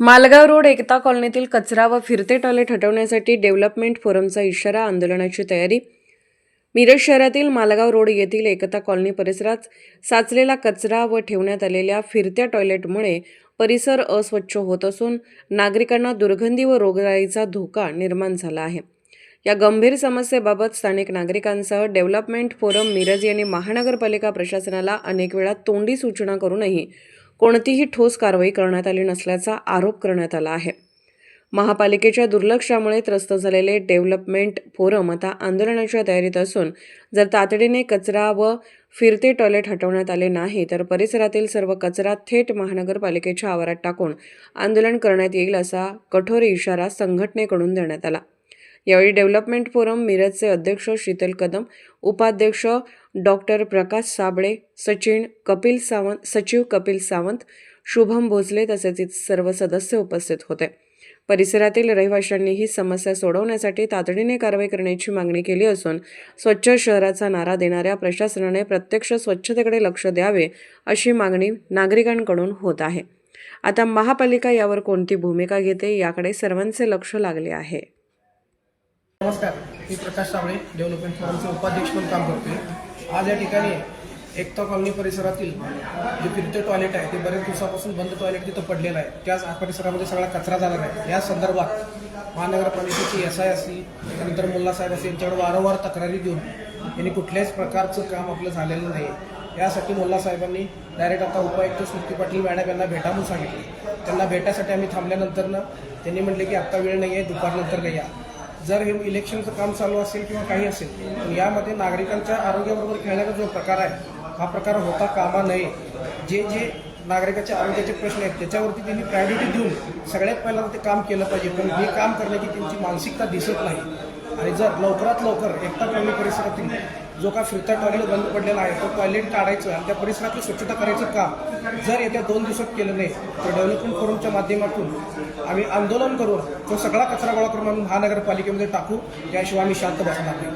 Malgaon road एकता कॉलनीतील कचरा व फिरते टॉयलेट हटवण्यासाठी डेव्हलपमेंट फोरमचा इशारा आंदोलनाची तयारी. मिरज शहरातील मालगाव रोड येथील एकता कॉलनी परिसरात साचलेला कचरा व ठेवण्यात आलेल्या फिरत्या टॉयलेटमुळे परिसर अस्वच्छ होत असून नागरिकांना दुर्गंधी व रोगराईचा धोका निर्माण झाला आहे. या गंभीर समस्येबाबत स्थानिक नागरिकांसह डेव्हलपमेंट फोरम मिरज यांनी महानगरपालिका प्रशासनाला अनेक वेळा तोंडी सूचना करूनही कोणतीही ठोस कारवाई करण्यात आली नसल्याचा आरोप करण्यात आला आहे. महापालिकेच्या दुर्लक्षामुळे त्रस्त झालेले डेव्हलपमेंट फोरम आता आंदोलनाच्या तयारीत असून जर तातडीने कचरा व फिरते टॉयलेट हटवण्यात आले नाही तर परिसरातील सर्व कचरा थेट महानगरपालिकेच्या आवारात टाकून आंदोलन करण्यात येईल असा कठोर इशारा संघटनेकडून देण्यात आला. यावेळी डेव्हलपमेंट फोरम मिरजचे अध्यक्ष शीतल कदम उपाध्यक्ष डॉक्टर प्रकाश साबळे सचिन कपिल सावंत सचिव कपिल सावंत शुभम भोसले तसेच सर्व सदस्य उपस्थित होते. परिसरातील रहिवाशांनी ही समस्या सोडवण्यासाठी तातडीने कारवाई करण्याची मागणी केली असून स्वच्छ शहराचा नारा देणाऱ्या प्रशासनाने प्रत्यक्ष स्वच्छतेकडे लक्ष द्यावे अशी मागणी नागरिकांकडून होत आहे. आता महापालिका यावर कोणती भूमिका घेते याकडे सर्वांचे लक्ष लागले आहे. नमस्कार मी प्रकाश साबळे डेव्हलपमेंट फोरमचे उपाध्यक्ष म्हणून काम करतोय. आज या ठिकाणी एकता कॉलनी परिसरातील जे फिरते टॉयलेट आहे ते बरेच दिवसापासून बंद टॉयलेट तिथं पडलेलं आहे. त्याच परिसरामध्ये सगळा कचरा झालेला आहे. या संदर्भात महानगरपालिकेची एस आय असेल त्यानंतर मुल्ला साहेब असेल यांच्याकडे वारंवार तक्रारी देऊन यांनी कुठल्याच प्रकारचं काम आपलं झालेलं नाही यासाठी मुल्ला साहेबांनी डायरेक्ट आता उपायुक्त स्मृती पाटील मॅडम यांना भेटा म्हणून सांगितले. त्यांना भेटासाठी आम्ही थांबल्यानंतरनं त्यांनी म्हटले की आत्ता वेळ नाही आहे दुपारनंतर या. जर हे इलेक्शनचं काम चालू असेल किंवा काही असेल यामध्ये नागरिकांच्या आरोग्याबरोबर खेळण्याचा जो प्रकार आहे हा प्रकार होता कामा नये. जे जे नागरिकाच्या आरोग्याचे प्रश्न आहेत त्याच्यावरती त्यांनी प्रायोरिटी देऊन सगळ्यात पहिल्यांदा ते काम केलं पाहिजे. पण हे काम करण्याची त्यांची मानसिकता दिसत नाही. आणि जर लवकरात लवकर एकता कॉलनी परिसरातील जो का फिरता टॉयलेट बंद पडलेला आहे तो टॉयलेट काढायचं आणि त्या परिसरातली स्वच्छता करायचं काम जर येत्या दोन दिवसात केलं नाही तर डेव्हलपमेंट फोरमच्या माध्यमातून आम्ही आंदोलन करून तो सगळा कचरा गोळा करून आम्ही महानगरपालिकेमध्ये टाकू. त्याशिवाय आम्ही शांत बसणार नाही.